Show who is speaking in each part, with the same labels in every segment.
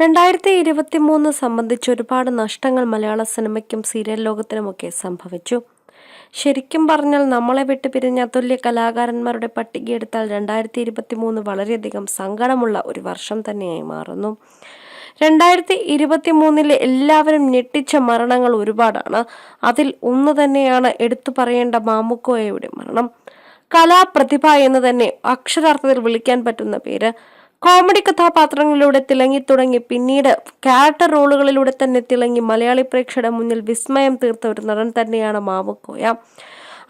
Speaker 1: രണ്ടായിരത്തി ഇരുപത്തി മൂന്ന് സംബന്ധിച്ച് ഒരുപാട് നഷ്ടങ്ങൾ മലയാള സിനിമയ്ക്കും സീരിയൽ ലോകത്തിനുമൊക്കെ സംഭവിച്ചു. ശരിക്കും പറഞ്ഞാൽ നമ്മളെ വിട്ട് പിരിഞ്ഞ അതുല്യ കലാകാരന്മാരുടെ പട്ടികയെടുത്താൽ രണ്ടായിരത്തി ഇരുപത്തി മൂന്ന് വളരെയധികം സങ്കടമുള്ള ഒരു വർഷം തന്നെയായി മാറുന്നു. രണ്ടായിരത്തി ഇരുപത്തി മൂന്നിലെ എല്ലാവരും ഞെട്ടിച്ച മരണങ്ങൾ ഒരുപാടാണ്. അതിൽ ഒന്ന് തന്നെയാണ് എടുത്തു പറയേണ്ട മാമുക്കോയയുടെ മരണം. കലാപ്രതിഭ എന്ന് തന്നെ അക്ഷരാർത്ഥത്തിൽ വിളിക്കാൻ പറ്റുന്ന പേര്. കോമഡി കഥാപാത്രങ്ങളിലൂടെ തിളങ്ങി തുടങ്ങി പിന്നീട് ക്യാരക്ടർ റോളുകളിലൂടെ തന്നെ തിളങ്ങി മലയാളി പ്രേക്ഷകരുടെ മുന്നിൽ വിസ്മയം തീർത്ത ഒരു നടൻ തന്നെയാണ് മാമുക്കോയ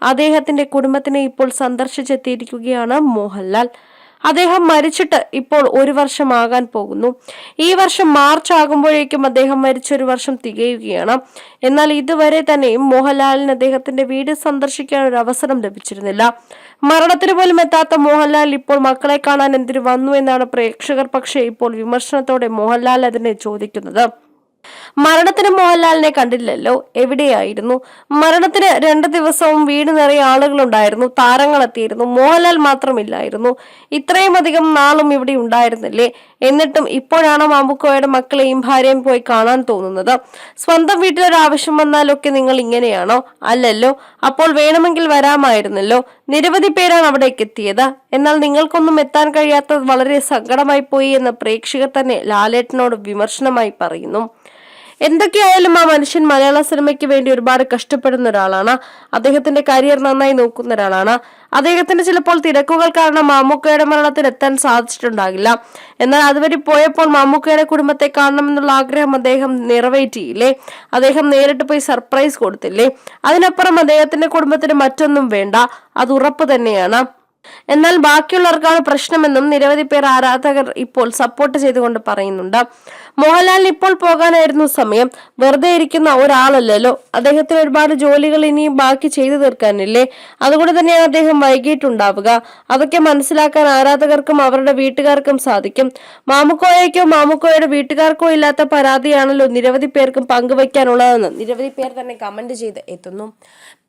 Speaker 1: അദ്ദേഹത്തിന്റെ കുടുംബത്തിനെ ഇപ്പോൾ സന്ദർശിച്ചെത്തിയിരിക്കുകയാണ് മോഹൻലാൽ. അദ്ദേഹം മരിച്ചിട്ട് ഇപ്പോൾ ഒരു വർഷമാകാൻ പോകുന്നു. ഈ വർഷം മാർച്ച് ആകുമ്പോഴേക്കും അദ്ദേഹം മരിച്ചൊരു വർഷം തികയുകയാണ്. എന്നാൽ ഇതുവരെ തന്നെയും മോഹൻലാലിന് അദ്ദേഹത്തിന്റെ വീട് സന്ദർശിക്കാൻ ഒരു അവസരം ലഭിച്ചിരുന്നില്ല. മരണത്തിന് പോലും എത്താത്ത മോഹൻലാൽ ഇപ്പോൾ മക്കളെ കാണാൻ എന്തിനു വന്നു എന്നാണ് പ്രേക്ഷകർ പക്ഷേ ഇപ്പോൾ വിമർശനത്തോടെ മോഹൻലാൽ അതിനെ ചോദിക്കുന്നത്. മരണത്തിന് മോഹൻലാലിനെ കണ്ടില്ലല്ലോ? എവിടെയായിരുന്നു? മരണത്തിന് രണ്ട് ദിവസവും വീട് നിറയെ ആളുകളുണ്ടായിരുന്നു. താരങ്ങൾ എത്തിയിരുന്നു. മോഹൻലാൽ മാത്രമില്ലായിരുന്നു. ഇത്രയും അധികം നാളും ഇവിടെ ഉണ്ടായിരുന്നില്ലേ? എന്നിട്ടും ഇപ്പോഴാണ് മാമ്പുക്കോയുടെ മക്കളെയും ഭാര്യയും പോയി കാണാൻ തോന്നുന്നത്? സ്വന്തം വീട്ടിലൊരാവശ്യം വന്നാലൊക്കെ നിങ്ങൾ ഇങ്ങനെയാണോ? അല്ലല്ലോ. അപ്പോൾ വേണമെങ്കിൽ വരാമായിരുന്നല്ലോ. നിരവധി പേരാണ് അവിടേക്ക് എത്തിയത് എന്നാൽ നിങ്ങൾക്കൊന്നും എത്താൻ കഴിയാത്തത് വളരെ സങ്കടമായി പോയി എന്ന് പ്രേക്ഷകർ തന്നെ ലാലേട്ടനോട് വിമർശനമായി പറയുന്നു. എന്തൊക്കെയായാലും ആ മനുഷ്യൻ മലയാള സിനിമയ്ക്ക് വേണ്ടി ഒരുപാട് കഷ്ടപ്പെടുന്ന ഒരാളാണ്. അദ്ദേഹത്തിന്റെ കരിയർ നന്നായി നോക്കുന്ന ഒരാളാണ്. അദ്ദേഹത്തിന് ചിലപ്പോൾ തിരക്കുകൾ കാരണം മാമ്മൂക്കയുടെ മരണത്തിൽ എത്താൻ സാധിച്ചിട്ടുണ്ടാകില്ല. എന്നാൽ അതുവരെ പോയപ്പോൾ മാമ്മൂക്കയുടെ കുടുംബത്തെ കാണണമെന്നുള്ള ആഗ്രഹം അദ്ദേഹം നിറവേറ്റിയില്ലേ? അദ്ദേഹം നേരിട്ട് പോയി സർപ്രൈസ് കൊടുത്തില്ലേ? അതിനപ്പുറം അദ്ദേഹത്തിന്റെ കുടുംബത്തിന് മറ്റൊന്നും വേണ്ട. അത് ഉറപ്പ് തന്നെയാണ്. എന്നാൽ ബാക്കിയുള്ളവർക്കാണ് പ്രശ്നമെന്നും നിരവധി പേർ ആരാധകർ ഇപ്പോൾ സപ്പോർട്ട് ചെയ്തുകൊണ്ട് പറയുന്നുണ്ട്. മോഹൻലാലിന് ഇപ്പോൾ പോകാനായിരുന്നു സമയം. വെറുതെ ഇരിക്കുന്ന ഒരാളല്ലല്ലോ. അദ്ദേഹത്തിന് ഒരുപാട് ജോലികൾ ഇനിയും ബാക്കി ചെയ്തു തീർക്കാനില്ലേ? അതുകൊണ്ട് തന്നെയാണ് അദ്ദേഹം വൈകിട്ടുണ്ടാവുക. അതൊക്കെ മനസ്സിലാക്കാൻ ആരാധകർക്കും അവരുടെ വീട്ടുകാർക്കും സാധിക്കും. മാമുക്കോയയ്ക്കോ മാമുക്കോയുടെ വീട്ടുകാർക്കോ ഇല്ലാത്ത പരാതിയാണല്ലോ നിരവധി പേർക്കും പങ്കുവയ്ക്കാനുള്ളതെന്ന് നിരവധി പേർ തന്നെ കമന്റ് ചെയ്ത് എത്തുന്നു.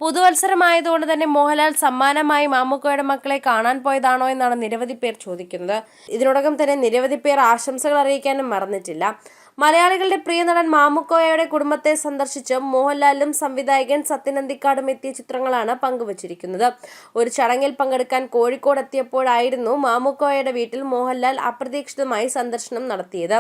Speaker 1: പുതുവത്സരമായതുകൊണ്ട് തന്നെ മോഹൻലാൽ സമ്മാനമായി മാമുക്കോയുടെ മക്കളെ കാണാൻ പോയതാണോ എന്നാണ് നിരവധി പേർ ചോദിക്കുന്നത്. ഇതിനോടകം തന്നെ നിരവധി പേർ ആശംസകൾ അറിയിക്കാനും മറന്നിട്ടില്ല. മലയാളികളുടെ പ്രിയ നടൻ മാമുക്കോയയുടെ കുടുംബത്തെ സന്ദർശിച്ച് മോഹൻലാലും സംവിധായകൻ സത്യനന്ദിക്കാടും എത്തിയ ചിത്രങ്ങളാണ് പങ്കുവച്ചിരിക്കുന്നത്. ഒരു ചടങ്ങിൽ പങ്കെടുക്കാൻ കോഴിക്കോട് എത്തിയപ്പോഴായിരുന്നു മാമുക്കോയയുടെ വീട്ടിൽ മോഹൻലാൽ അപ്രതീക്ഷിതമായി സന്ദർശനം നടത്തിയത്.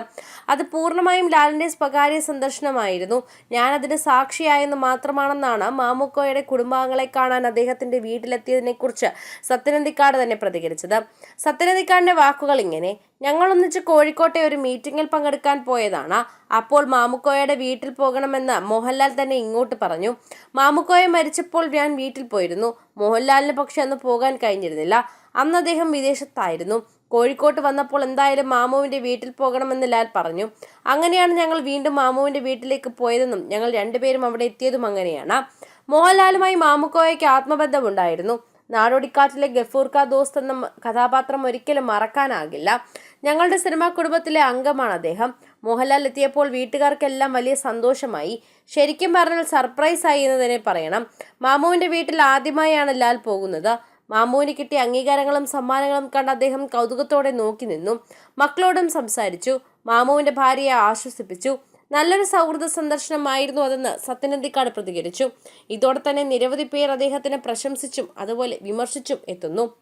Speaker 1: അത് പൂർണമായും ലാലിന്റെ സ്വകാര്യ സന്ദർശനമായിരുന്നു. ഞാൻ അതിന് സാക്ഷിയായെന്ന് മാത്രമാണെന്നാണ് മാമുക്കോയുടെ കുടുംബാംഗങ്ങളെ കാണാൻ അദ്ദേഹത്തിന്റെ വീട്ടിലെത്തിയതിനെക്കുറിച്ച് സത്യനന്ദിക്കാട് തന്നെ പ്രതികരിച്ചത്. സത്യനന്ദിക്കാടിന്റെ വാക്കുകൾ ഇങ്ങനെ ഞങ്ങൾ ഒന്നിച്ച് കോഴിക്കോട്ടെ ഒരു മീറ്റിംഗിൽ പങ്കെടുക്കാൻ പോയതാണ്. അപ്പോൾ മാമുക്കോയുടെ വീട്ടിൽ പോകണമെന്ന് മോഹൻലാൽ തന്നെ ഇങ്ങോട്ട് പറഞ്ഞു. മാമുക്കോയ മരിച്ചപ്പോൾ ഞാൻ വീട്ടിൽ പോയിരുന്നു. മോഹൻലാലിന് പക്ഷെ അന്ന് പോകാൻ കഴിഞ്ഞിരുന്നില്ല. അന്ന് അദ്ദേഹം വിദേശത്തായിരുന്നു. കോഴിക്കോട്ട് വന്നപ്പോൾ എന്തായാലും മാമുവിന്റെ വീട്ടിൽ പോകണമെന്ന് ലാൽ പറഞ്ഞു. അങ്ങനെയാണ് ഞങ്ങൾ വീണ്ടും മാമുവിന്റെ വീട്ടിലേക്ക് പോയതെന്നും ഞങ്ങൾ രണ്ടുപേരും അവിടെ എത്തിയതും അങ്ങനെയാണ്. മോഹൻലാലുമായി മാമുക്കോയ്ക്ക് ആത്മബന്ധമുണ്ടായിരുന്നു. നാടോടിക്കാറ്റിലെ ഗഫൂർക്ക ദോസ്ത് എന്ന കഥാപാത്രം ഒരിക്കലും മറക്കാനാകില്ല. ഞങ്ങളുടെ സിനിമാ കുടുംബത്തിലെ അംഗമാണ് അദ്ദേഹം. മോഹൻലാൽ എത്തിയപ്പോൾ വീട്ടുകാർക്കെല്ലാം വലിയ സന്തോഷമായി. ശരിക്കും പറഞ്ഞാൽ സർപ്രൈസ് ആയി എന്ന് തന്നെ പറയണം. മാമുവിന്റെ വീട്ടിൽ ആദ്യമായാണ് ലാൽ പോകുന്നത്. മാമുവിന് കിട്ടിയ അംഗീകാരങ്ങളും സമ്മാനങ്ങളും കണ്ട് അദ്ദേഹം കൗതുകത്തോടെ നോക്കി നിന്നു. മക്കളോടും സംസാരിച്ചു. മാമുവിന്റെ ഭാര്യയെ ആശ്വസിപ്പിച്ചു. നല്ലൊരു സൗഹൃദ സന്ദർശനമായിരുന്നു അതെന്ന് സത്യനന്ദിക്കാട് പ്രതികരിച്ചു. ഇതോടെ തന്നെ നിരവധി പേർ അദ്ദേഹത്തിനെ പ്രശംസിച്ചും അതുപോലെ വിമർശിച്ചും എത്തുന്നു.